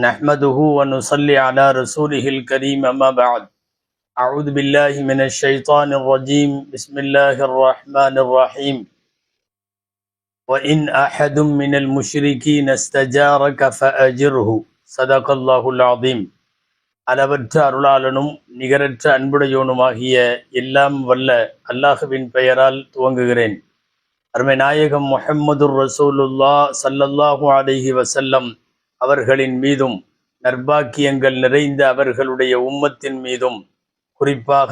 نحمده ونصلي على رسوله الكريم أما بعد أعوذ بالله من الشيطان الرجيم بسم الله الرحمن الرحيم وإن أحد من المشركين استجارك فأجره صدق الله العظيم அளவற்ற அருளாளனும் நிகரற்ற அன்புடையோனுமாகிய எல்லாம் வல்ல அல்லாஹுவின் பெயரால் துவங்குகிறேன் அருமை நாயகம் முஹம்மதுர் ரசூலுல்லா சல்லல்லாஹு அலைஹி வசல்லம் அவர்களின் மீதும் நர்பாக்கியங்கள் நிறைந்த அவர்களுடைய உம்மத்தின் மீதும் குறிப்பாக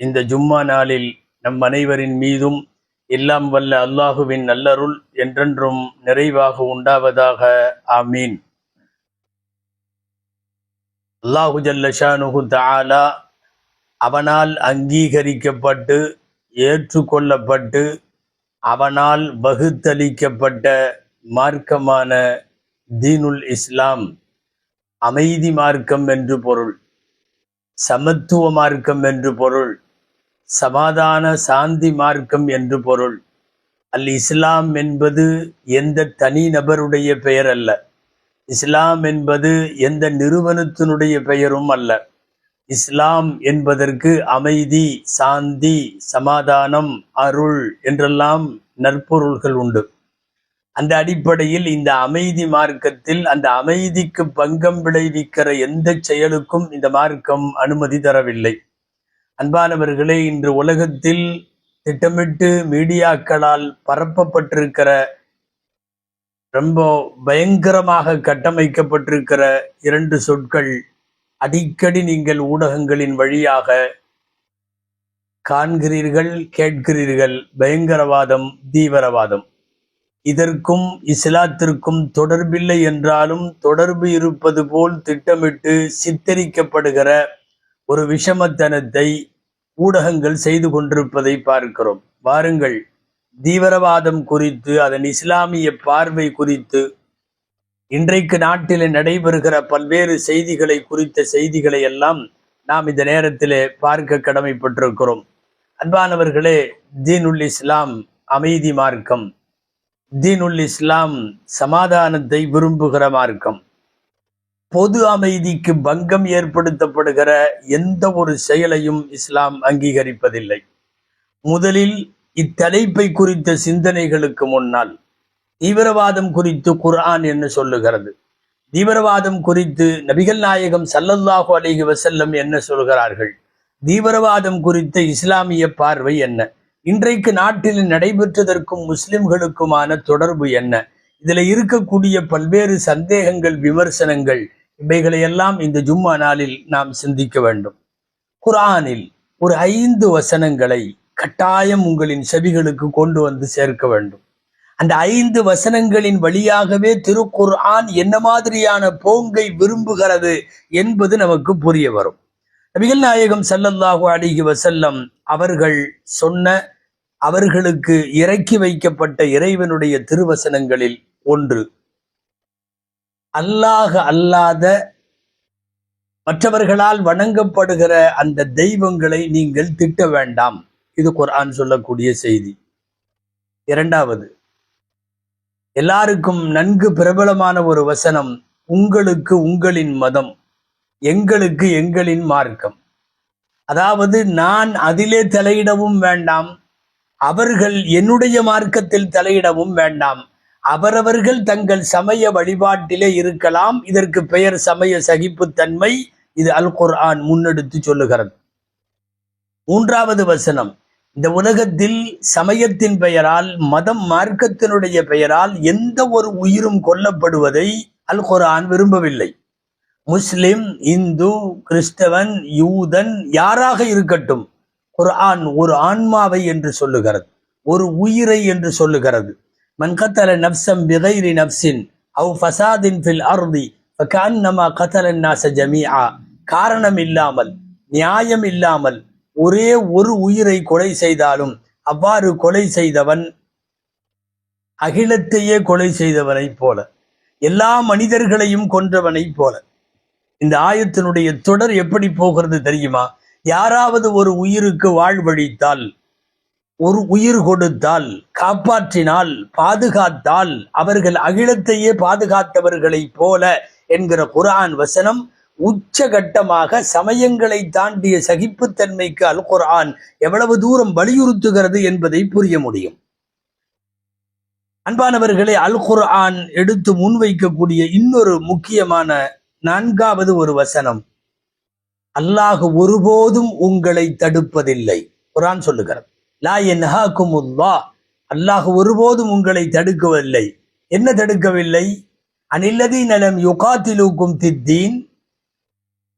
இந்த ஜும்மா நாளில் நம் அனைவரின் மீதும் எல்லாம் வல்ல அல்லாஹுவின் நல்லருள் என்றென்றும் நிறைவாக உண்டாவதாக. ஆமீன். அல்லாஹு ஜல்லஷானுகு தாலா அவனால் அங்கீகரிக்கப்பட்டு ஏற்றுக்கொள்ளப்பட்டு அவனால் வகுத்தளிக்கப்பட்ட மார்க்கமான தீனுல் இஸ்லாம் அமைதி மார்க்கம் என்று பொருள் சமத்துவ மார்க்கம் என்று பொருள் சமாதான சாந்தி மார்க்கம் என்று பொருள். அல் இஸ்லாம் என்பது எந்த தனி நபருடைய பெயர் அல்ல. இஸ்லாம் என்பது எந்த நிறுவனத்தினுடைய பெயரும் அல்ல. இஸ்லாம் என்பதற்கு அமைதி சாந்தி சமாதானம் அருள் என்றெல்லாம் நற்பொருள்கள் உண்டு. அந்த அடிப்படையில் இந்த அமைதி மார்க்கத்தில் அந்த அமைதிக்கு பங்கம் விளைவிக்கிற எந்த செயலுக்கும் இந்த மார்க்கம் அனுமதி தரவில்லை. அன்பானவர்களே இன்று உலகத்தில் திட்டமிட்டு மீடியாக்களால் பரப்பப்பட்டிருக்கிற ரொம்ப பயங்கரமாக கட்டமைக்கப்பட்டிருக்கிற இரண்டு சொற்கள் அடிக்கடி நீங்கள் ஊடகங்களின் வழியாக காண்கிறீர்கள் கேட்கிறீர்கள். பயங்கரவாதம் தீவிரவாதம். இதற்கும் இஸ்லாத்திற்கும் தொடர்பில்லை என்றாலும் தொடர்பு இருப்பது போல் திட்டமிட்டு சித்தரிக்கப்படுகிற ஒரு விஷமத்தனத்தை ஊடகங்கள் செய்து கொண்டிருப்பதை பார்க்கிறோம். வாருங்கள் தீவிரவாதம் குறித்து அதன் இஸ்லாமிய பார்வை குறித்து இன்றைக்கு நாட்டில் நடைபெறுகிற பல்வேறு செய்திகளை குறித்த செய்திகளை எல்லாம் நாம் இந்த நேரத்திலே பார்க்க கடமைப்பட்டிருக்கிறோம். அன்பானவர்களே தீனுல் இஸ்லாம் அமைதி மார்க்கம். தீனுல் இஸ்லாம் சமாதானத்தை விரும்புகிற மார்க்கம். பொது அமைதிக்கு பங்கம் ஏற்படுத்தப்படுகிற எந்த ஒரு செயலையும் இஸ்லாம் அங்கீகரிப்பதில்லை. முதலில் இத்தலைப்பை குறித்த சிந்தனைகளுக்கு முன்னால். தீவிரவாதம் குறித்து குர்ஆன் என்ன சொல்லுகிறது. தீவிரவாதம் குறித்து நபிகள் நாயகம் சல்லல்லாஹு அலிஹி வசல்லம் என்ன சொல்கிறார்கள்? தீவிரவாதம் குறித்த இஸ்லாமிய பார்வை என்ன? இன்றைக்கு நாட்டில் நடைபெற்றதற்கும் முஸ்லிம்களுக்குமான தொடர்பு என்ன? இதுல இருக்கக்கூடிய பல்வேறு சந்தேகங்கள் விமர்சனங்கள் இவைகளையெல்லாம் இந்த ஜும்மா நாளில் நாம் சிந்திக்க வேண்டும். குரானில் ஒரு ஐந்து வசனங்களை கட்டாயம் உங்களின் செவிகளுக்கு கொண்டு வந்து சேர்க்க வேண்டும். அந்த ஐந்து வசனங்களின் வழியாகவே திருக்குர்ஆன் என்ன மாதிரியான போங்கை விரும்புகிறது என்பது நமக்கு புரிய வரும். நபிகள் நாயகம் சல்லல்லாஹு அலிஹி வசல்லம் அவர்கள் சொன்ன அவர்களுக்கு இறக்கி வைக்கப்பட்ட இறைவனுடைய திருவசனங்களில் ஒன்று. அல்லாஹ அல்லாத மற்றவர்களால் வணங்கப்படுகிற அந்த தெய்வங்களை நீங்கள் திட்ட வேண்டாம். இது குரான் சொல்லக்கூடிய செய்தி. இரண்டாவது எல்லாருக்கும் நன்கு பிரபலமான ஒரு வசனம் உங்களுக்கு உங்களின் மதம் எங்களுக்கு எங்களின் மார்க்கம். அதாவது நான் அதிலே தலையிடவும் வேண்டாம் அவர்கள் என்னுடைய மார்க்கத்தில் தலையிடவும் வேண்டாம் அவரவர்கள் தங்கள் சமய வழிபாட்டிலே இருக்கலாம் இதற்கு பெயர் சமய சகிப்புத்தன்மை இது அல் குர்ஆன் முன்னெடுத்து சொல்லுகிறது. மூன்றாவது வசனம் இந்த உலகத்தில் சமயத்தின் பெயரால் மதம் மார்க்கத்தினுடைய பெயரால் எந்த ஒரு உயிரும் கொல்லப்படுவதை அல் குர்ஆன் விரும்பவில்லை. முஸ்லிம் இந்து கிறிஸ்தவன் யூதன் யாராக இருக்கட்டும் ஒரு ஆண் ஒரு ஆன்மாவை என்று சொல்லுகிறது ஒரு உயிரை என்று சொல்லுகிறது. மன்கத்தல நப்சம் பிகைரி நப்சின் அவ் ஃபசாதின் ஃபில் அருதி ஃபகஅன்னமா கத்தலன் நாச ஜமியா காரணம் இல்லாமல் நியாயம் இல்லாமல் ஒரே ஒரு உயிரை கொலை செய்தாலும் அவ்வாறு கொலை செய்தவன் அகிலத்தையே கொலை செய்தவனைப் போல எல்லா மனிதர்களையும் கொன்றவனைப் போல. இந்த ஆயத்தினுடைய தொடர் எப்படி போகிறது தெரியுமா? யாராவது ஒரு உயிருக்கு வாழ்வழித்தால் ஒரு உயிர் கொடுத்தால் காப்பாற்றினால் பாதுகாத்தால் அவர்கள் அகிலத்தையே பாதுகாத்தவர்களைப் போல என்கிற குர்ஆன் வசனம் உச்சகட்டமாக சமயங்களை தாண்டிய சகிப்புத்தன்மைக்கு அல் குர்ஆன் எவ்வளவு தூரம் வலியுறுத்துகிறது என்பதை புரிய முடியும். அன்பானவர்களே அல் குர்ஆன் எடுத்து முன்வைக்கக்கூடிய இன்னொரு முக்கியமான நான்காவது ஒரு வசனம். அல்லாஹ் ஒருபோதும் உங்களை தடுப்பதில்லை. குரான் சொல்லுகிறார் லா என்ஹாக்குமுல்லா அல்லாஹ் ஒருபோதும் உங்களை தடுக்கவில்லை. என்ன தடுக்கவில்லை? அனில்லதி நலம் யுகாத்திலூக்கும் தித்தீன்.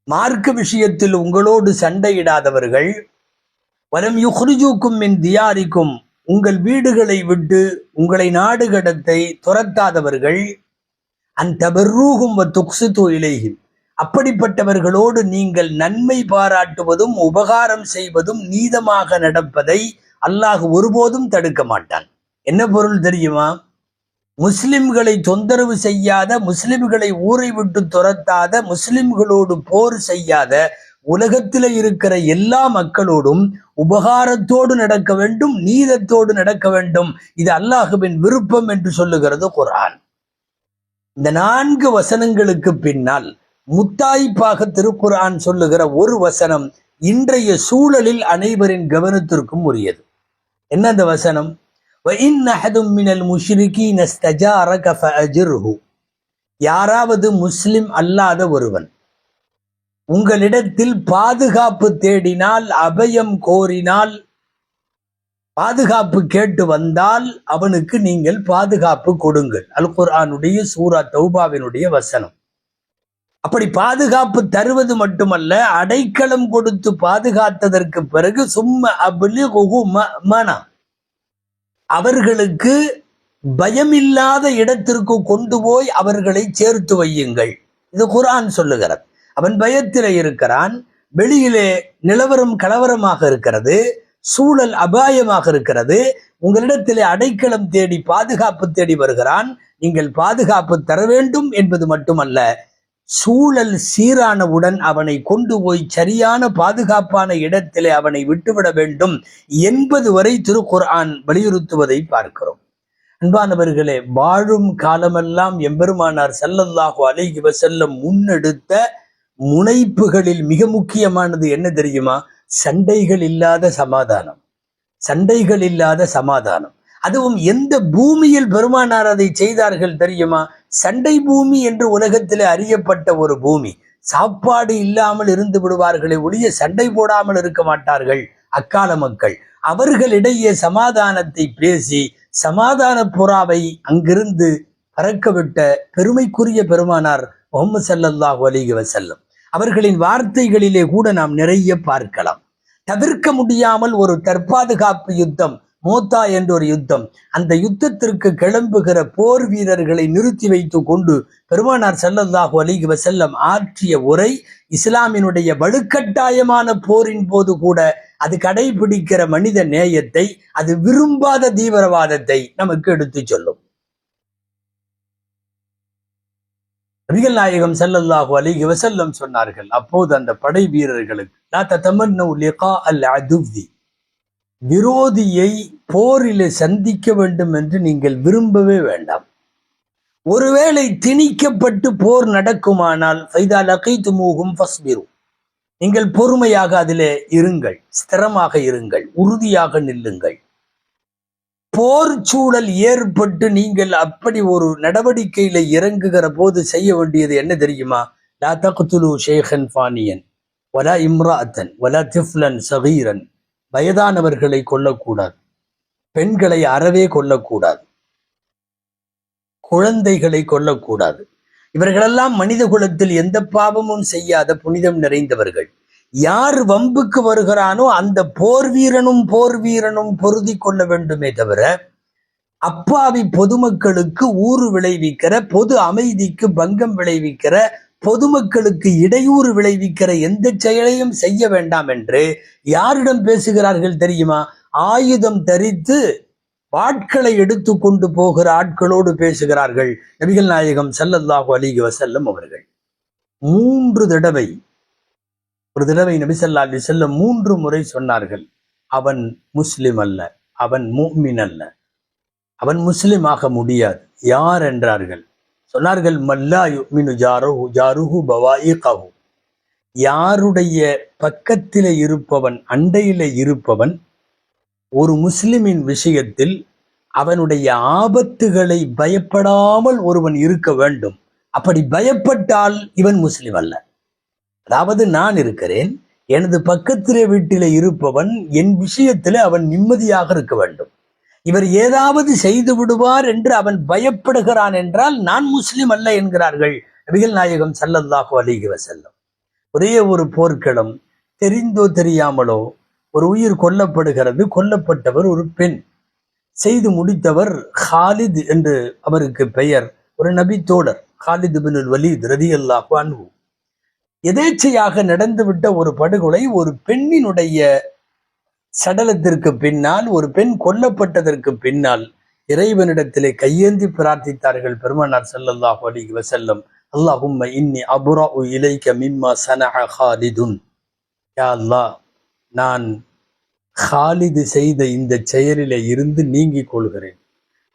மார்க்க விஷயத்தில் உங்களோடு சண்டையிடாதவர்கள். வலம் யுஹ்ரிஜூக்கும் மின் தியாரிக்கும். உங்கள் வீடுகளை விட்டு உங்களை நாடு கடத்தை துரத்தாதவர்கள். அந்த பெர்ரூகும் துக்சுத்து இலையும் அப்படிப்பட்டவர்களோடு நீங்கள் நன்மை பாராட்டுவதும் உபகாரம் செய்வதும் நீதமாக நடப்பதை அல்லாஹ் ஒருபோதும் தடுக்க மாட்டான். என்ன பொருள் தெரியுமா? முஸ்லிம்களை தொந்தரவு செய்யாத முஸ்லிம்களை ஊரை விட்டு துரத்தாத முஸ்லிம்களோடு போர் செய்யாத உலகத்தில் இருக்கிற எல்லா மக்களோடும் உபகாரத்தோடு நடக்க வேண்டும் நீதத்தோடு நடக்க வேண்டும். இது அல்லாஹுவின் விருப்பம் என்று சொல்லுகிறது குரான் இந்த நான்கு வசனங்களுக்கு பின்னால் முத்தாய்ப்பாக திருக்குரான் சொல்லுகிற ஒரு வசனம் இன்றைய சூழலில் அனைவரின் கவனத்திற்கும் உரியது. என்ன அந்த வசனம்? யாராவது முஸ்லிம் அல்லாத ஒருவன் உங்களிடத்தில் பாதுகாப்பு தேடினால் அபயம் கோரினால் பாதுகாப்பு கேட்டு வந்தால் அவனுக்கு நீங்கள் பாதுகாப்பு கொடுங்கள். அல் குர்ஆனுடைய சூரா தௌபாவினுடைய வசனம். அப்படி பாதுகாப்பு தருவது மட்டுமல்ல அடைக்கலம் கொடுத்து பாதுகாத்ததற்கு பிறகு சும்ம அபுலி மனா. அவர்களுக்கு பயமில்லாத இடத்திற்கு கொண்டு போய் அவர்களை சேர்த்து வையுங்கள். இது குர்ஆன் சொல்லுகிறது. அவன் பயத்தில் இருக்கிறான் வெளியிலே நிலவரம் கலவரமாக இருக்கிறது. சூழல் அபாயமாக இருக்கிறது. உங்களிடத்திலே அடைக்கலம் தேடி பாதுகாப்பு தேடி வருகிறான். நீங்கள் பாதுகாப்பு தர வேண்டும் என்பது மட்டுமல்ல சூழல் சீரானவுடன் அவனை கொண்டு போய் சரியான பாதுகாப்பான இடத்திலே அவனை விட்டுவிட வேண்டும் என்பது வரை திருக்குர்ஆன் வலியுறுத்துவதை பார்க்கிறோம். அன்பானவர்களே வாழும் காலமெல்லாம் எம்பெருமானார் செல்லல்லாஹு அலைகி வசல்லம் முன்னெடுத்த முனைப்புகளில் மிக முக்கியமானது என்ன தெரியுமா? சண்டைகள் இல்லாத சமாதானம். சண்டைகள் இல்லாத சமாதானம். அதுவும் எந்த பூமியில் பெருமானார் அதை செய்தார்கள் தெரியுமா? சண்டை பூமி என்று உலகத்திலே அறியப்பட்ட ஒரு பூமி. சாப்பாடு இல்லாமல் இருந்து விடுவார்களே ஒழிய சண்டை போடாமல் இருக்க மாட்டார்கள் அக்கால மக்கள். அவர்களிடையே சமாதானத்தை பேசி சமாதான புறாவை அங்கிருந்து பறக்கவிட்ட பெருமைக்குரிய பெருமானார் முகமது சல்லல்லாஹு அலிக வசல்லம் அவர்களின் வார்த்தைகளிலே கூட நாம் நிறைய பார்க்கலாம். தவிர்க்க முடியாமல் ஒரு தற்பாதுகாப்பு யுத்தம் மோத்தா என்ற ஒரு யுத்தம். அந்த யுத்தத்திற்கு கிளம்புகிற போர் வீரர்களை நிறுத்தி வைத்து கொண்டு பெருமானார் செல்லல்லாஹு அலைஹி வசல்லம் ஆற்றிய உரை இஸ்லாமினுடைய வலுக்கட்டாயமான போரின் போது கூட அது கடைபிடிக்கிற மனித நேயத்தை அது விரும்பாத தீவிரவாதத்தை நமக்கு எடுத்துச் சொல்லும். நபிகள் நாயகம் செல்லல்லாஹு அலைஹி வசல்லம் சொன்னார்கள் அப்போது அந்த படை வீரர்களுக்கு லா தத்தமன்னு லிகா அல் அதுவி விரோதியை போரிலே சந்திக்க வேண்டும் என்று நீங்கள் விரும்பவே வேண்டாம். ஒருவேளை திணிக்கப்பட்டு போர் நடக்குமானால் ஃபைதா லகைத்துமூகும் ஃபஸ்பிரு. நீங்கள் பொறுமையாக அதிலே இருங்கள் ஸ்திரமாக இருங்கள் உறுதியாக நில்லுங்கள். போர் சூழல் ஏற்பட்டு நீங்கள் அப்படி ஒரு நடவடிக்கையில இறங்குகிற போது செய்ய வேண்டியது என்ன தெரியுமா? லா தகுத்துலு ஷேகன் ஃபானியன் வலா இம்ராத்தன் வலா திஃப்லன் சகீரன். வயதானவர்களை கொல்லக்கூடாது. பெண்களை அறவே கொல்லக்கூடாது. குழந்தைகளை கொல்லக்கூடாது. இவர்களெல்லாம் மனித குலத்தில் எந்த பாவமும் செய்யாத புனிதம் நிறைந்தவர்கள். யார் வம்புக்கு வருகிறானோ அந்த போர் வீரனும் போர் வீரனும் பொருதி கொள்ள வேண்டுமே தவிர அப்பாவி பொதுமக்களுக்கு ஊறு விளைவிக்கிற பொது அமைதிக்கு பங்கம் விளைவிக்கிற பொதுமக்களுக்கு இடையூறு விளைவிக்கிற எந்த செயலையும் செய்ய வேண்டாம் என்று யாரிடம் பேசுகிறார்கள் தெரியுமா? ஆயுதம் தரித்து வாட்களை எடுத்து கொண்டு போகிற ஆட்களோடு பேசுகிறார்கள் நபிகள் நாயகம் செல்லல்லாஹு அலிகி வசல்லம் அவர்கள். மூன்று தடவை ஒரு தடவை நபிசல்லா அலி செல்லம் மூன்று முறை சொன்னார்கள் அவன் முஸ்லிம் அல்ல அவன் மூமின் அல்ல அவன் முஸ்லிம் ஆக முடியாது யார் என்றார்கள்? சொன்னார்கள் மல்லா யுமினு ஜாருஹு ஜாருஹு பவாயிகஹு. யாருடைய பக்கத்தில் இருப்பவன் அண்டையிலே இருப்பவன் ஒரு முஸ்லிமின் விஷயத்தில் அவனுடைய ஆபத்துகளை பயப்படாமல் ஒருவன் இருக்க வேண்டும். அப்படி பயப்பட்டால் இவன் முஸ்லிம் அல்ல. அதாவது நான் இருக்கிறேன் எனது பக்கத்திலே வீட்டிலே இருப்பவன் என் விஷயத்திலே அவன் நிம்மதியாக இருக்க வேண்டும். இவர் ஏதாவது செய்து விடுவார் என்று அவன் பயப்படுகிறான் என்றால் நான் முஸ்லிம் அல்ல என்கிறார்கள் நபிகள் நாயகம் சல்லல்லாஹு அலிக வசல்லம் ஒரே ஒரு போர்க்களம் தெரிந்தோ தெரியாமலோ ஒரு உயிர் கொல்லப்படுகிறது கொல்லப்பட்டவர் ஒரு பெண். செய்து முடித்தவர் ஹாலித் என்று அவருக்கு பெயர். ஒரு நபி தோழர் ஹாலித் பின் வலீத் ரதியல்லாஹு அன்பு எதேச்சையாக நடந்துவிட்ட ஒரு படுகொலை ஒரு பெண்ணினுடைய சடலத்திற்கு பின்னால் ஒரு பெண் கொல்லப்பட்டதற்கு பின்னால் இறைவனிடத்திலே கையேந்தி பிரார்த்தித்தார்கள் பெருமனார் ஸல்லல்லாஹு அலைஹி வசல்லம் அல்லாஹும்ம இன்னி அபுரஉ இலைக்க மிம்மா சன ஹாலிதுன். யா அல்லாஹ் நான் ஹாலிது செய்த இந்த செயலிலே இருந்து நீங்கிக் கொள்கிறேன்.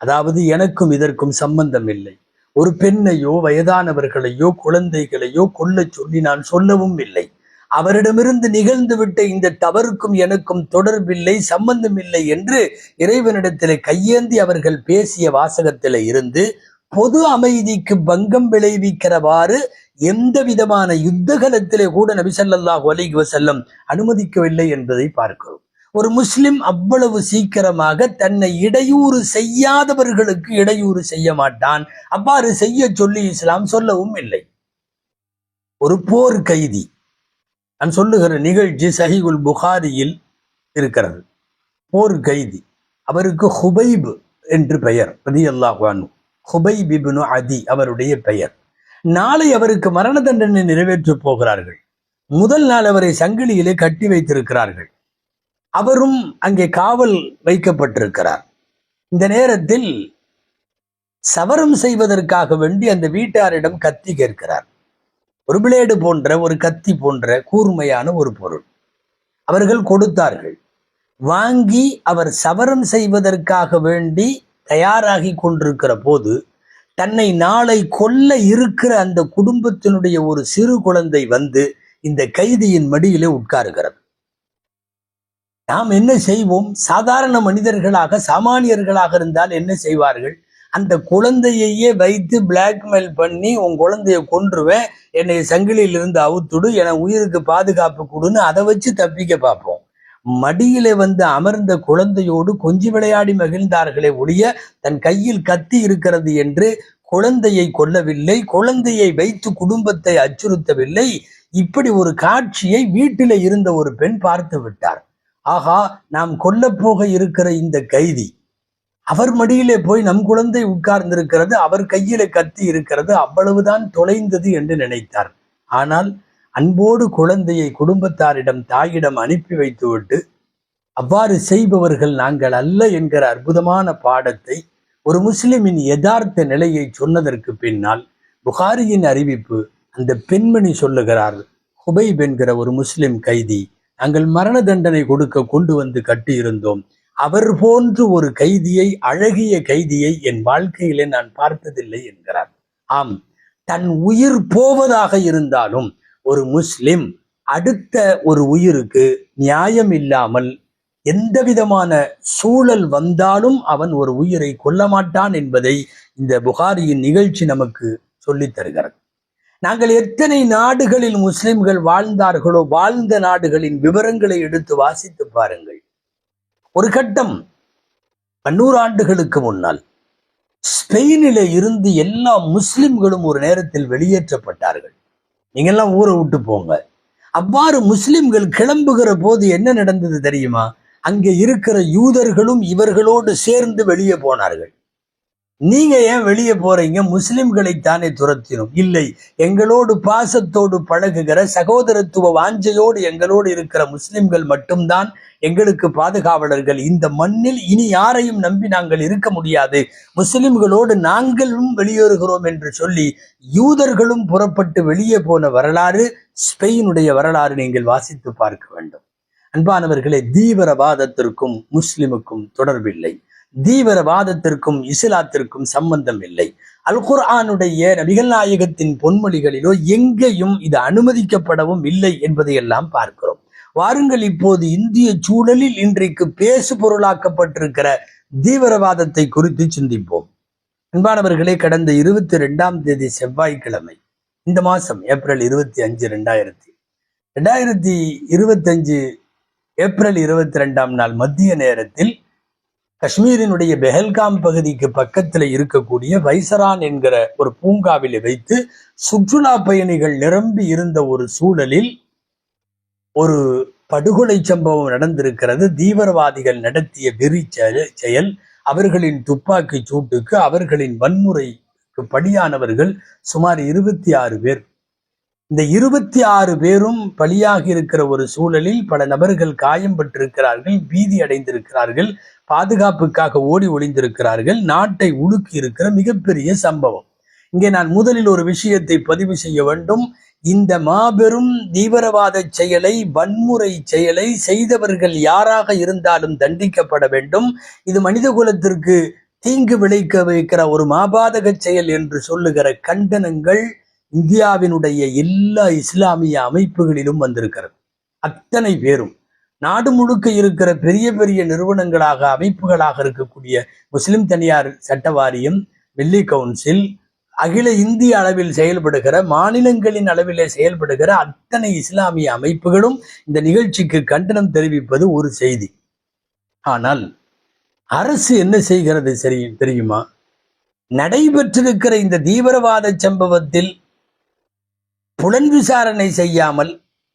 அதாவது எனக்கும் இதற்கும் சம்பந்தம் இல்லை. ஒரு பெண்ணையோ வயதானவர்களையோ குழந்தைகளையோ கொல்லச் சொல்லி நான் சொல்லவும் இல்லை. அவரிடமிருந்து நிகழ்ந்துவிட்ட இந்த தவறுக்கும் எனக்கும் தொடர்பில்லை சம்பந்தம் இல்லை என்று இறைவனிடத்திலே கையேந்தி அவர்கள் பேசிய வாசகத்திலே இருந்து பொது அமைதிக்கு பங்கம் விளைவிக்கிறவாறு எந்த விதமான யுத்த காலத்திலே கூட நபிசல்லாஹ் ஸல்லல்லாஹு அலைஹி அனுமதிக்கவில்லை என்பதை பார்க்கிறோம். ஒரு முஸ்லிம் அவ்வளவு சீக்கிரமாக தன்னை இடையூறு செய்யாதவர்களுக்கு இடையூறு செய்ய மாட்டான். அவ்வாறு செய்ய சொல்லி இஸ்லாம் சொல்லவும் இல்லை. ஒரு போர் கைதி நான் சொல்லுகிற நிகழ்ச்சி சஹிகுல் புகாரியில் இருக்கிறது. போர் கைதி அவருக்கு ஹுபைப் என்று பெயர் ரதியல்லாஹு ஹுபைப் இப்னு அதி அவருடைய பெயர். நாளை அவருக்கு மரண தண்டனை நிறைவேற்றப் போகிறார்கள். முதல் நாள் அவரை சங்கிலியிலே கட்டி வைத்திருக்கிறார்கள். அவரும் அங்கே காவல் வைக்கப்பட்டிருக்கிறார். இந்த நேரத்தில் சவரம் செய்வதற்காக வேண்டி அந்த வீட்டாரிடம் கத்தி கேட்கிறார். ஒரு பிளேடு போன்ற ஒரு கத்தி போன்ற கூர்மையான ஒரு பொருள். அவர்கள் கொடுத்தார்கள். வாங்கி அவர் சவரம் செய்வதற்காக வேண்டி தயாராகி கொண்டிருக்கிற போது தன்னை நாளை கொல்ல இருக்கிற அந்த குடும்பத்தினுடைய ஒரு சிறு குழந்தை வந்து இந்த கைதியின் மடியிலே உட்காருகிறது. நாம் என்ன செய்வோம்? சாதாரண மனிதர்களாக சாமானியர்களாக இருந்தால் என்ன செய்வார்கள்? அந்த குழந்தையையே வைத்து பிளாக்மெயில் பண்ணி உன் குழந்தைய கொன்றுவேன். என்னை சங்கிலியிலிருந்து இருந்து அவுத்துடு. என உயிருக்கு பாதுகாப்பு கொடுன்னு அதை வச்சு தப்பிக்க பார்ப்போம். மடியில வந்து அமர்ந்த குழந்தையோடு கொஞ்சி விளையாடி மகிழ்ந்தார்களே ஒழிய தன் கையில் கத்தி இருக்கிறது என்று குழந்தையை கொல்லவில்லை. குழந்தையை வைத்து குடும்பத்தை அச்சுறுத்தவில்லை. இப்படி ஒரு காட்சியை வீட்டில இருந்த ஒரு பெண் பார்த்து விட்டார். ஆகா நாம் கொல்லப்போக இருக்கிற இந்த கைதி அவர் மடியிலே போய் நம் குழந்தை உட்கார்ந்திருக்கிறது அவர் கையில கத்தி இருக்கிறது அவ்வளவுதான் தொலைந்தது என்று நினைத்தார். ஆனால் அன்போடு குழந்தையை குடும்பத்தாரிடம் தாயிடம் அனுப்பி வைத்துவிட்டு அவ்வாறு செய்பவர்கள் நாங்கள் அல்ல என்கிற அற்புதமான பாடத்தை ஒரு முஸ்லிமின் யதார்த்த நிலையை சொன்னதற்கு பின்னால் புகாரியின் அறிவிப்பு அந்த பெண்மணி சொல்லுகிறார் ஹுபைப் என்கிற ஒரு முஸ்லிம் கைதி நாங்கள் மரண தண்டனை கொடுக்க கொண்டு வந்து கட்டியிருந்தோம். அவர் போன்று ஒரு கைதியை அழகிய கைதியை என் வாழ்க்கையிலே நான் பார்த்ததில்லை என்கிறார். ஆம் தன் உயிர் போவதாக இருந்தாலும் ஒரு முஸ்லிம் அடுத்த ஒரு உயிருக்கு நியாயம் இல்லாமல் எந்த விதமான சூழல் வந்தாலும் அவன் ஒரு உயிரை கொல்ல மாட்டான் என்பதை இந்த புகாரியின் நிகழ்ச்சி நமக்கு சொல்லித் தருகிறது. நாங்கள் எத்தனை நாடுகளில் முஸ்லிம்கள் வாழ்ந்தார்களோ வாழ்ந்த நாடுகளின் விவரங்களை எடுத்து வாசித்து பாருங்கள். ஒரு கட்டம் பன்னூறு ஆண்டுகளுக்கு முன்னால் ஸ்பெயினில இருந்து எல்லா முஸ்லிம்களும் ஒரு நேரத்தில் வெளியேற்றப்பட்டார்கள். நீங்கெல்லாம் ஊரை விட்டு போங்க. அவ்வாறு முஸ்லிம்கள் கிளம்புகிற போது என்ன நடந்தது தெரியுமா? அங்கே இருக்கிற யூதர்களும் இவர்களோடு சேர்ந்து வெளியே போனார்கள். நீங்க ஏன் வெளியே போறீங்க? முஸ்லிம்களை தானே துரத்தினோம். இல்லை எங்களோடு பாசத்தோடு பழகுகிற சகோதரத்துவ வாஞ்சையோடு எங்களோடு இருக்கிற முஸ்லிம்கள் மட்டும்தான் எங்களுக்கு பாதுகாவலர்கள். இந்த மண்ணில் இனி யாரையும் நம்பி நாங்கள் இருக்க முடியாது. முஸ்லிம்களோடு நாங்களும் வெளியேறுகிறோம் என்று சொல்லி யூதர்களும் புறப்பட்டு வெளியே போன வரலாறு ஸ்பெயினுடைய வரலாறு நீங்கள் வாசித்து பார்க்க வேண்டும். அன்பானவர்களே தீவிரவாதத்திற்கும் முஸ்லிமுக்கும் தொடர்பில்லை. தீவிரவாதத்திற்கும் இஸ்லாத்திற்கும் சம்பந்தம் இல்லை. அல் குர்ஆனுடைய நபிகள் நாயகத்தின் பொன்மொழிகளிலோ எங்கேயும் இது அனுமதிக்கப்படவும் இல்லை என்பதையெல்லாம் பார்க்கிறோம். வாருங்கள் இப்போது இந்திய சூழலில் இன்றைக்கு பேசு பொருளாக்கப்பட்டிருக்கிற தீவிரவாதத்தை குறித்து சிந்திப்போம். அன்பானவர்களே கடந்த இருபத்தி ரெண்டாம் தேதி செவ்வாய்க்கிழமை இந்த மாசம் ஏப்ரல் இருபத்தி அஞ்சு ரெண்டாயிரத்தி ரெண்டாயிரத்தி இருபத்தஞ்சு ஏப்ரல் இருபத்தி ரெண்டாம் நாள் மத்திய நேரத்தில் காஷ்மீரினுடைய பெஹல்காம் பகுதிக்கு பக்கத்தில் இருக்கக்கூடிய வைசரான் என்கிற ஒரு பூங்காவில் வைத்து சுற்றுலா பயணிகள் நிரம்பி இருந்த ஒரு சூழலில் ஒரு படுகொலை சம்பவம் நடந்திருக்கிறது. தீவிரவாதிகள் நடத்திய வெறி செயல் செயல் அவர்களின் துப்பாக்கி சூட்டுக்கு அவர்களின் வன்முறைக்கு படியானவர்கள் சுமார் இருபத்தி ஆறு பேர் இந்த இருபத்தி ஆறு பேரும் பலியாக இருக்கிற ஒரு சூழலில் பல நபர்கள் காயம் பெற்றிருக்கிறார்கள் பீதி அடைந்திருக்கிறார்கள் பாதுகாப்புக்காக ஓடி ஒளிந்திருக்கிறார்கள் நாட்டை உலுக்கி இருக்கிற மிகப்பெரிய சம்பவம். இங்கே நான் முதலில் ஒரு விஷயத்தை பதிவு செய்ய வேண்டும். இந்த மாபெரும் தீவிரவாத செயலை வன்முறை செயலை செய்தவர்கள் யாராக இருந்தாலும் தண்டிக்கப்பட வேண்டும். இது மனித குலத்திற்கு தீங்கு விளைக்க வைக்கிற ஒரு மாபாதக செயல் என்று சொல்லுகிற கண்டனங்கள் இந்தியாவினுடைய எல்லா இஸ்லாமிய அமைப்புகளிலும் வந்திருக்கிறது. அத்தனை பேரும். நாடு முழுக்க இருக்கிற பெரிய பெரிய நிறுவனங்களாக அமைப்புகளாக இருக்கக்கூடிய முஸ்லிம் தனியார் சட்ட வாரியம் வெள்ளி கவுன்சில் அகில இந்திய அளவில் செயல்படுகிற மாநிலங்களின் அளவிலே செயல்படுகிற அத்தனை இஸ்லாமிய அமைப்புகளும் இந்த நிகழ்ச்சிக்கு கண்டனம் தெரிவிப்பது ஒரு செய்தி. ஆனால் அரசு என்ன செய்கிறது சரி தெரியுமா? நடைபெற்றிருக்கிற இந்த தீவிரவாத சம்பவத்தில் புலன் விசாரணை செய்யாமல்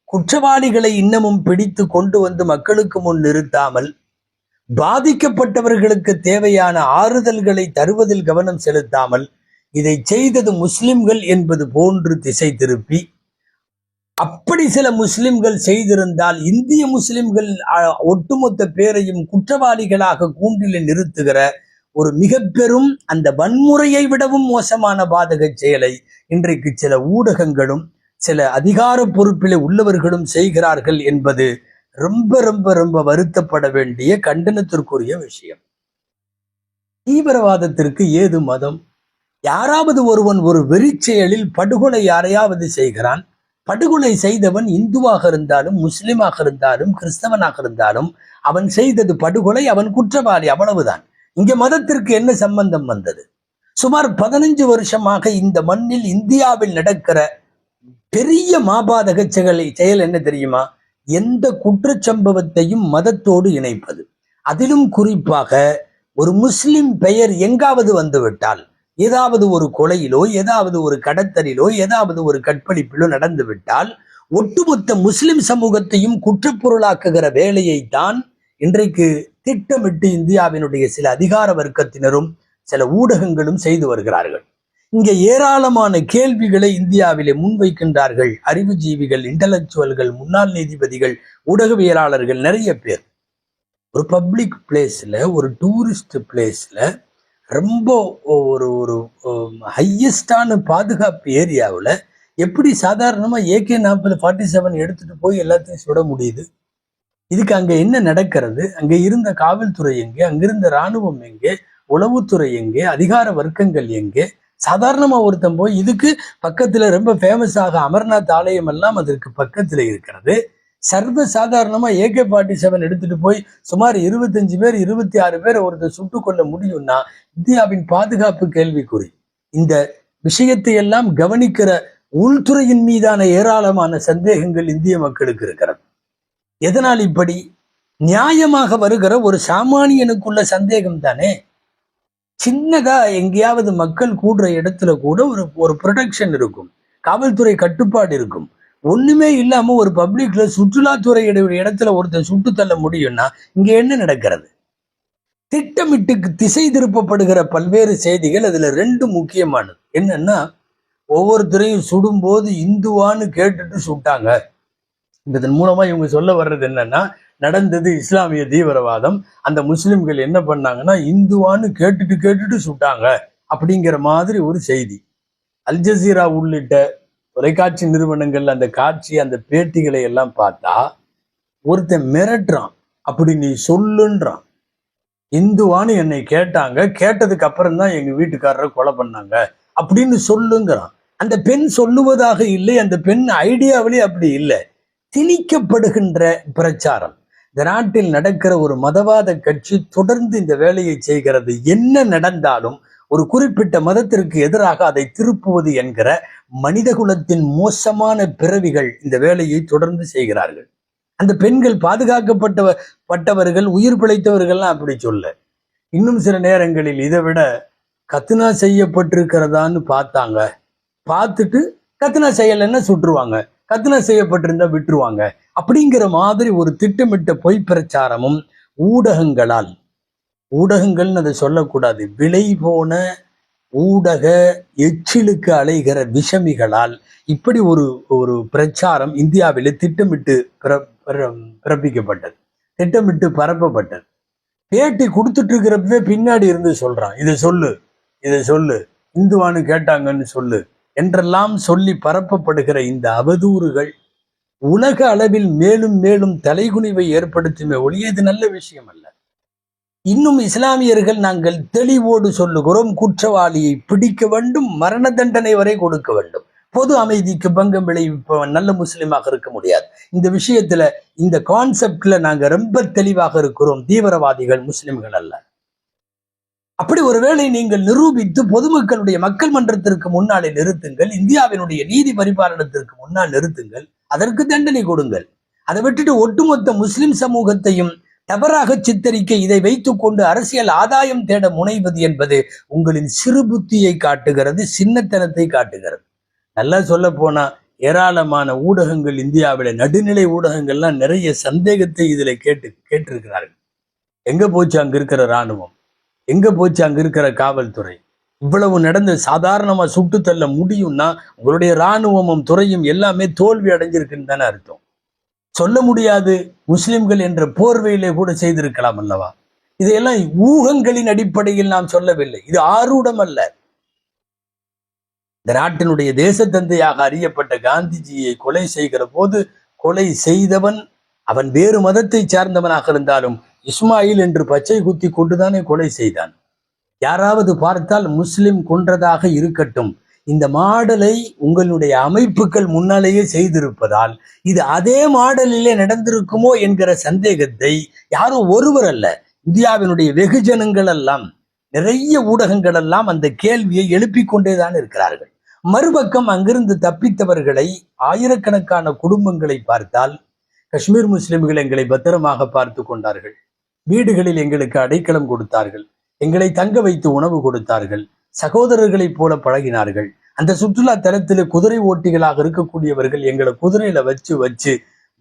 குற்றவாளிகளை இன்னமும் பிடித்து கொண்டு வந்து மக்களுக்கு முன் நிறுத்தாமல் பாதிக்கப்பட்டவர்களுக்கு தேவையான ஆறுதல்களை தருவதில் கவனம் செலுத்தாமல் இதை செய்தது முஸ்லிம்கள் என்பது போன்று திசை திருப்பி அப்படி சில முஸ்லிம்கள் செய்திருந்தால் இந்திய முஸ்லிம்கள் ஒட்டுமொத்த பேரையும் குற்றவாளிகளாக கூண்டில் நிறுத்துகிற ஒரு மிக பெரும் அந்த வன்முறையை விடவும் மோசமான பாதக செயலை இன்றைக்கு சில ஊடகங்களும் சில அதிகார பொறுப்பிலே உள்ளவர்களும் செய்கிறார்கள் என்பது ரொம்ப ரொம்ப ரொம்ப வருத்தப்பட வேண்டிய கண்டனத்திற்குரிய விஷயம். தீவிரவாதத்திற்கு ஏது மதம்? யாராவது ஒருவன் ஒரு வெறிச்செயலில் படுகொலை யாரையாவது செய்கிறான். படுகொலை செய்தவன் இந்துவாக இருந்தாலும் முஸ்லிமாக இருந்தாலும் கிறிஸ்தவனாக இருந்தாலும் அவன் செய்தது படுகொலை அவன் குற்றவாளி அவ்வளவுதான். இங்க மதத்திற்கு என்ன சம்பந்தம் வந்தது? சுமார் பதினஞ்சு வருஷமாக இந்த மண்ணில் இந்தியாவில் நடக்கிற பெரிய மாபாதக செயலை செயல் என்ன தெரியுமா? எந்த குற்றச்சம்பவத்தையும் மதத்தோடு இணைப்பது. அதிலும் குறிப்பாக ஒரு முஸ்லிம் பெயர் எங்காவது வந்துவிட்டால் ஏதாவது ஒரு கொலையிலோ ஏதாவது ஒரு கடத்தலிலோ ஏதாவது ஒரு கற்பழிப்பிலோ நடந்துவிட்டால் ஒட்டுமொத்த முஸ்லிம் சமூகத்தையும் குற்றப்பொருளாக்குகிற வேலையை தான் இன்றைக்கு திட்டமிட்டு இந்தியாவினுடைய சில அதிகார வர்க்கத்தினரும் சில ஊடகங்களும் செய்து வருகிறார்கள். இங்கே ஏராளமான கேள்விகளை இந்தியாவிலே முன்வைக்கின்றார்கள். அறிவுஜீவிகள் இன்டலெக்சுவல்கள் முன்னாள் நீதிபதிகள் ஊடகவியலாளர்கள் நிறைய பேர். ஒரு பப்ளிக் பிளேஸில் ஒரு டூரிஸ்ட் பிளேஸில் ரொம்ப ஒரு ஒரு ஹையஸ்டான பாதுகாப்பு ஏரியாவில் எப்படி சாதாரணமாக ஏகே நாற்பது ஃபார்ட்டி செவன் எடுத்துகிட்டு போய் எல்லாத்தையும் சுட முடியுது? இதுக்கு அங்கே என்ன நடக்கிறது? அங்கே இருந்த காவல்துறை எங்கே? அங்கிருந்த இராணுவம் எங்கே? உளவுத்துறை எங்கே? அதிகார வர்க்கங்கள் எங்கே? சாதாரணமா ஒருத்தன் போய் இதுக்கு பக்கத்துல ரொம்ப ஃபேமஸாக அமர்நாத் ஆலயம் எல்லாம் அதற்கு பக்கத்துல இருக்கிறது. சர்வ சாதாரணமா ஏகே ஃபார்ட்டி செவன் எடுத்துட்டு போய் சுமார் இருபத்தஞ்சு பேர் இருபத்தி ஆறு பேர் ஒருத்தர் சுட்டு கொள்ள முடியும்னா இந்தியாவின் பாதுகாப்பு கேள்விக்குறி. இந்த விஷயத்தை எல்லாம் கவனிக்கிற உள்துறையின் மீதான ஏராளமான சந்தேகங்கள் இந்திய மக்களுக்கு இருக்கிறது. எதனால் இப்படி? நியாயமாக வருகிற ஒரு சாமானியனுக்குள்ள சந்தேகம் தானே சின்னதா எங்கேயாவது மக்கள் கூடுற இடத்துல கூட ஒரு ஒரு ப்ரொடெக்ஷன் இருக்கும். காவல்துறை கட்டுப்பாடு இருக்கும். ஒண்ணுமே இல்லாம ஒரு பப்ளிக்ல சுற்றுலாத்துறை இடத்துல ஒருத்தன் சுட்டு தள்ள முடியும்னா இங்க என்ன நடக்கிறது? திட்டமிட்டு திசை திருப்பப்படுகிற பல்வேறு செய்திகள் அதுல ரெண்டு முக்கியமானது. என்னன்னா ஒவ்வொருத்தரையும் சுடும்போது இந்துவான்னு கேட்டுட்டு சுட்டாங்க. இதன் மூலமா இவங்க சொல்ல வர்றது என்னன்னா நடந்தது இஸ்லாமிய தீவிரவாதம். அந்த முஸ்லிம்கள் என்ன பண்ணாங்கன்னா இந்துவான்னு கேட்டுட்டு கேட்டுட்டு சுட்டாங்க அப்படிங்கிற மாதிரி ஒரு செய்தி. அல் ஜசீரா உள்ளிட்ட தொலைக்காட்சி நிறுவனங்கள் அந்த காட்சி அந்த பேட்டிகளை எல்லாம் பார்த்தா ஒருத்தன் மிரட்டுறான். அப்படி நீ சொல்லுன்றான். இந்துவான்னு என்னை கேட்டாங்க. கேட்டதுக்கு அப்புறம் தான் எங்க வீட்டுக்காரரை கொலை பண்ணாங்க அப்படின்னு சொல்லுங்கிறான். அந்த பெண் சொல்லுவதாக இல்லை. அந்த பெண் ஐடியாவிலே அப்படி இல்லை. திணிக்கப்படுகின்ற பிரச்சாரம். இந்த நாட்டில் நடக்கிற ஒரு மதவாத கட்சி தொடர்ந்து இந்த வேலையை செய்கிறது. என்ன நடந்தாலும் ஒரு குறிப்பிட்ட மதத்திற்கு எதிராக அதை திருப்புவது என்கிற மனிதகுலத்தின் மோசமான பிறவிகள் இந்த வேலையை தொடர்ந்து செய்கிறார்கள். அந்த பெண்கள் பாதுகாக்கப்பட்டவ பட்டவர்கள் உயிர் பிழைத்தவர்கள்லாம் அப்படி சொல்ல. இன்னும் சில நேரங்களில் இதை விட கத்துனா செய்யப்பட்டிருக்கிறதான்னு பார்த்தாங்க. பார்த்துட்டு கத்துனா செய்யலைன்னா சுட்டுருவாங்க கத்துனா செய்யப்பட்டிருந்தா விட்டுருவாங்க. அப்படிங்கிற மாதிரி ஒரு திட்டமிட்ட பொய் பிரச்சாரமும் ஊடகங்களால் ஊடகங்கள்னு அதை சொல்லக்கூடாது விலை போன ஊடக எச்சிலுக்கு அலைகிற விஷமிகளால் இப்படி ஒரு ஒரு பிரச்சாரம் இந்தியாவிலே திட்டமிட்டு பிற- பிறப்பிக்கப்பட்டது திட்டமிட்டு பரப்பப்பட்டது. பேட்டி கொடுத்துட்டு இருக்கிறப்பவே பின்னாடி இருந்து சொல்றான் இதை சொல்லு இதை சொல்லு இந்துவானு கேட்டாங்கன்னு சொல்லு என்றெல்லாம் சொல்லி பரப்பப்படுகிற இந்த அவதூறுகள் உலக அளவில் மேலும் மேலும் தலைகுனிவை ஏற்படுத்துமே ஒழிய இது நல்ல விஷயம் அல்ல இன்னும் இஸ்லாமியர்கள் நாங்கள் தெளிவோடு சொல்லுகிறோம் குற்றவாளியை பிடிக்க வேண்டும் மரண தண்டனை வரை கொடுக்க வேண்டும். பொது அமைதிக்கு பங்கம் விளைவிப்பவன் நல்ல முஸ்லிமாக இருக்க முடியாது. இந்த விஷயத்துல இந்த கான்செப்ட்ல நாங்க ரொம்ப தெளிவாக இருக்கிறோம் தீவிரவாதிகள் முஸ்லிம்கள் அல்ல. அப்படி ஒருவேளை நீங்கள் நிரூபித்து பொதுமக்களுடைய மக்கள் மன்றத்திற்கு முன்னாலே நிறுத்துங்கள் இந்தியாவினுடைய நீதி பரிபாலனத்திற்கு முன்னால் நிறுத்துங்கள் அதற்கு தண்டனை கொடுங்கள். அதை விட்டுட்டு ஒட்டுமொத்த முஸ்லிம் சமூகத்தையும் தவறாக சித்தரிக்க இதை வைத்துக்கொண்டு அரசியல் ஆதாயம் தேட முனைவது என்பது உங்களின் சிறு புத்தியை காட்டுகிறது சின்னத்தனத்தை காட்டுகிறது. நல்லா சொல்ல போனா ஏராளமான ஊடகங்கள் இந்தியாவில நடுநிலை ஊடகங்கள்லாம் நிறைய சந்தேகத்தை இதுல கேட்டு கேட்டிருக்கிறார்கள். எங்க போச்சு அங்க இருக்கிற ராணுவம் எங்க போச்சு அங்க இருக்கிற காவல்துறை? இவ்வளவு நடந்து சாதாரணமா சுட்டு தள்ள முடியும்னா உங்களுடைய ராணுவமும் துறையும் எல்லாமே தோல்வி அடைஞ்சிருக்குன்னு தானே அர்த்தம். சொல்ல முடியாது முஸ்லிம்கள் என்ற போர்வையிலே கூட செய்திருக்கலாம் அல்லவா? இதையெல்லாம் ஊகங்களின் அடிப்படையில் நாம் சொல்லவில்லை. இது ஆரூடம் அல்ல. இந்த நாட்டினுடைய தேசத்தந்தையாக அறியப்பட்ட காந்திஜியை கொலை செய்கிற போது கொலை செய்தவன் அவன் வேறு மதத்தை சார்ந்தவனாக இருந்தாலும் இஸ்மாயில் என்று பச்சை குத்தி கொண்டுதானே கொலை செய்தான். யாராவது பார்த்தால் முஸ்லிம் கொன்றதாக இருக்கட்டும். இந்த மாடலை உங்களுடைய அமைப்புகள் முன்னாலேயே செய்திருப்பதால் இது அதே மாடலிலே நடந்திருக்குமோ என்கிற சந்தேகத்தை யாரும் ஒருவர் அல்ல இந்தியாவினுடைய வெகுஜனங்கள் எல்லாம் நிறைய ஊடகங்கள் எல்லாம் அந்த கேள்வியை எழுப்பிக் கொண்டேதான் இருக்கிறார்கள். மறுபக்கம் அங்கிருந்து தப்பித்தவர்களை ஆயிரக்கணக்கான குடும்பங்களை பார்த்தால் காஷ்மீர் முஸ்லிம்கள் எங்களை பத்திரமாக பார்த்து கொண்டார்கள். வீடுகளில் எங்களுக்கு அடைக்கலம் கொடுத்தார்கள். எங்களை தங்க வைத்து உணவு கொடுத்தார்கள். சகோதரர்களைப் போல பழகினார்கள். அந்த சுற்றுலா தலத்தில் குதிரை ஓட்டிகளாக இருக்கக்கூடியவர்கள் எங்களை குதிரையில வச்சு வச்சு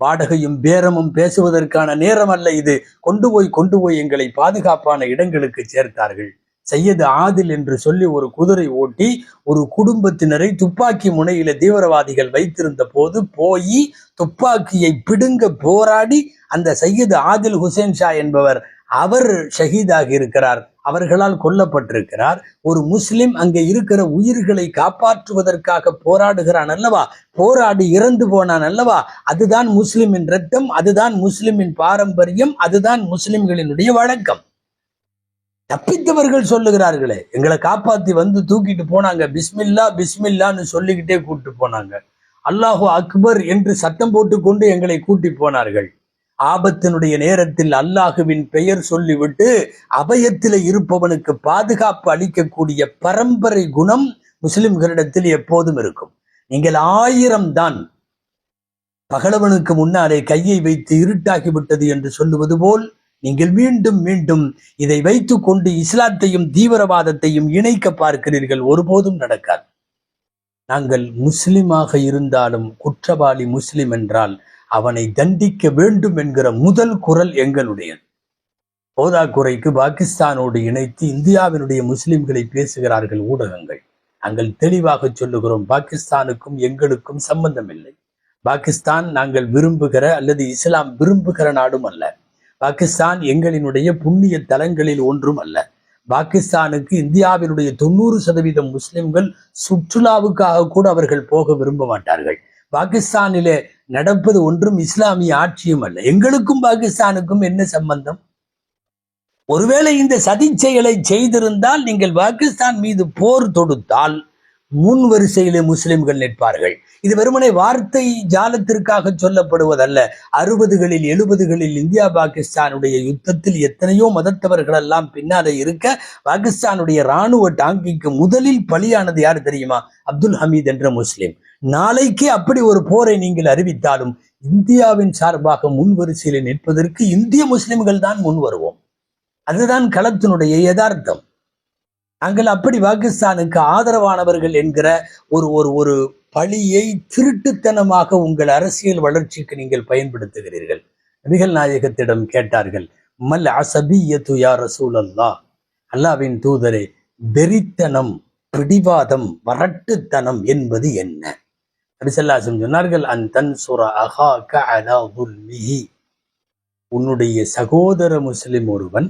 வாடகையும் பேரமும் பேசுவதற்கான நேரம் அல்ல இது. கொண்டு போய் கொண்டு போய் எங்களை பாதுகாப்பான இடங்களுக்கு சேர்த்தார்கள். சையது ஆதில் என்று சொல்லி ஒரு குதிரை ஓட்டி ஒரு குடும்பத்தினரை துப்பாக்கி முனையில தீவிரவாதிகள் வைத்திருந்த போது போய் துப்பாக்கியை பிடுங்க போராடி அந்த சையது ஆதில் ஹுசேன் ஷா என்பவர் அவர் ஷஹீதாகி இருக்கிறார் அவர்களால் கொல்லப்பட்டிருக்கிறார். ஒரு முஸ்லிம் அங்கே இருக்கிற உயிர்களை காப்பாற்றுவதற்காக போராடுகிறான் அல்லவா? போராடி இறந்து போனான் அல்லவா? அதுதான் முஸ்லிமின் ரத்தம் அதுதான் முஸ்லிமின் பாரம்பரியம் அதுதான் முஸ்லிம்களினுடைய வழக்கம். தப்பித்தவர்கள் சொல்லுகிறார்களே எங்களை காப்பாத்தி வந்து தூக்கிட்டு போனாங்க பிஸ்மில்லா பிஸ்மில்லான்னு சொல்லிக்கிட்டே கூப்பிட்டு போனாங்க. அல்லாஹு அக்பர் என்று சத்தம் போட்டு கொண்டு எங்களை கூட்டி போனார்கள். ஆபத்தினுடைய நேரத்தில் அல்லாஹுவின் பெயர் சொல்லிவிட்டு அபயத்தில் இருப்பவனுக்கு பாதுகாப்பு அளிக்கக்கூடிய பரம்பரை குணம் முஸ்லிம்களிடத்தில் எப்போதும் இருக்கும். நீங்கள் ஆயிரம் தான் பகலவனுக்கு முன்னாலே கையை வைத்து இருட்டாகி விட்டது என்று சொல்லுவது போல் நீங்கள் மீண்டும் மீண்டும் இதை வைத்துக் கொண்டு இஸ்லாத்தையும் தீவிரவாதத்தையும் இணைக்க பார்க்கிறீர்கள். ஒருபோதும் நடக்காது. நாங்கள் முஸ்லிமாக இருந்தாலும் குற்றவாளி முஸ்லிம் என்றால் அவனை தண்டிக்க வேண்டும் என்கிற முதல் குரல் எங்களுடையது. போதாக்குறைக்கு பாகிஸ்தானோடு இணைத்து இந்தியாவினுடைய முஸ்லிம்களை பேசுகிறார்கள் ஊடகங்கள். நாங்கள் தெளிவாக சொல்லுகிறோம் பாகிஸ்தானுக்கும் எங்களுக்கும் சம்பந்தம் இல்லை பாகிஸ்தான் நாங்கள் விரும்புகிற அல்லது இஸ்லாம் விரும்புகிற நாடும் அல்ல. பாகிஸ்தான் எங்களினுடைய புண்ணிய தலங்களில் ஒன்றும் அல்ல. பாகிஸ்தானுக்கு இந்தியாவினுடைய தொண்ணூறு சதவீதம் முஸ்லிம்கள் சுற்றுலாவுக்காக கூட அவர்கள் போக விரும்ப மாட்டார்கள். பாகிஸ்தானிலே நடப்பது ஒன்றும் இஸ்லாமிய ஆட்சியும் அல்ல. எங்களுக்கும் பாகிஸ்தானுக்கும் என்ன சம்பந்தம்? ஒருவேளை இந்த சதி செயலை செய்திருந்தால் நீங்கள் பாகிஸ்தான் மீது போர் தொடுத்தால் முன் வரிசையிலே முஸ்லிம்கள் நிற்பார்கள். இது வெறுமனை வார்த்தை ஜாலத்திற்காக சொல்லப்படுவதல்ல. அறுபதுகளில் எழுபதுகளில் இந்தியா பாகிஸ்தானுடைய யுத்தத்தில் எத்தனையோ மதத்தவர்கள் எல்லாம் பின்னாலே இருக்க பாகிஸ்தானுடைய ராணுவ டாங்கிக்கு முதலில் பலியானது யார் தெரியுமா? அப்துல் ஹமீத் என்ற முஸ்லிம். நாளைக்கே அப்படி ஒரு போரை நீங்கள் அறிவித்தாலும் இந்தியாவின் சார்பாக முன்வரிசையில் நிற்பதற்கு இந்திய முஸ்லிம்கள் தான் முன் வருவோம். அதுதான் களத்தினுடைய யதார்த்தம். நாங்கள் அப்படி பாகிஸ்தானுக்கு ஆதரவானவர்கள் என்கிற ஒரு ஒரு ஒரு பழியை திருட்டுத்தனமாக உங்கள் அரசியல் வளர்ச்சிக்கு நீங்கள் பயன்படுத்துகிறீர்கள். நபிகள் நாயகத்திடம் கேட்டார்கள் மல் அசபியத்து யா ரசூல் அல்லா அல்லாவின் தூதரே வெறித்தனம் பிடிவாதம் வரட்டுத்தனம் என்பது என்ன? நபிசல்லாசம் சொன்னார்கள் அன் தன் சுர அஹா அலா துல்மிஹி. உன்னுடைய சகோதர முஸ்லிம் ஒருவன்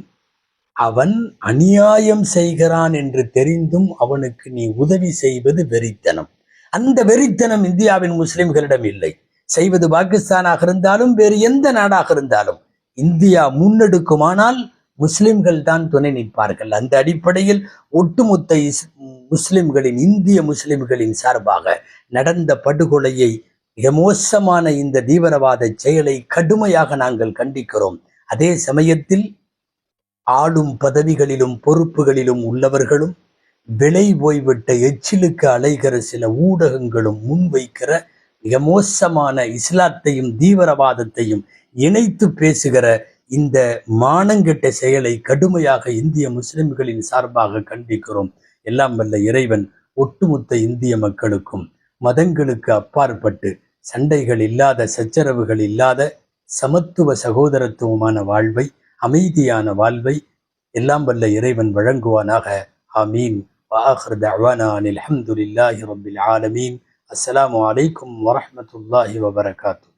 அவன் அநியாயம் செய்கிறான் என்று தெரிந்தும் அவனுக்கு நீ உதவி செய்வது வெறித்தனம். அந்த வெறித்தனம் இந்தியாவின் முஸ்லிம்களிடம் இல்லை. செய்வது பாகிஸ்தானாக இருந்தாலும் வேறு எந்த நாடாக இருந்தாலும் இந்தியா முன்னெடுக்குமானால் முஸ்லிம்கள் தான் துணை நிற்பார்கள். அந்த அடிப்படையில் ஒட்டுமொத்த இஸ் முஸ்லிம்களின் இந்திய முஸ்லிம்களின் சார்பாக நடந்த படுகொலையை மிக மோசமான இந்த தீவிரவாத செயலை கடுமையாக நாங்கள் கண்டிக்கிறோம். அதே சமயத்தில் ஆளும் பதவிகளிலும் பொறுப்புகளிலும் உள்ளவர்களும் விலை போய்விட்ட எச்சிலுக்கு அலைகிற சில ஊடகங்களும் முன்வைக்கிற மிக மோசமான இஸ்லாத்தையும் தீவிரவாதத்தையும் இணைத்து பேசுகிற இந்த மானங்கெட்ட செயலை கடுமையாக இந்திய முஸ்லிம்களின் சார்பாக கண்டிக்கிறோம். எல்லாம் வல்ல இறைவன் ஒட்டுமொத்த இந்திய மக்களுக்கும் மதங்களுக்கு அப்பாற்பட்டு சண்டைகள் இல்லாத சச்சரவுகள் இல்லாத சமத்துவ சகோதரத்துவமான வாழ்வை அமைதியான வாழ்வை எல்லாம் வல்ல இறைவன் வழங்குவானாக ஆமீன் وآخر دعوانا أن الحمد لله رب العالمين السلام عليكم ورحمة الله وبركاته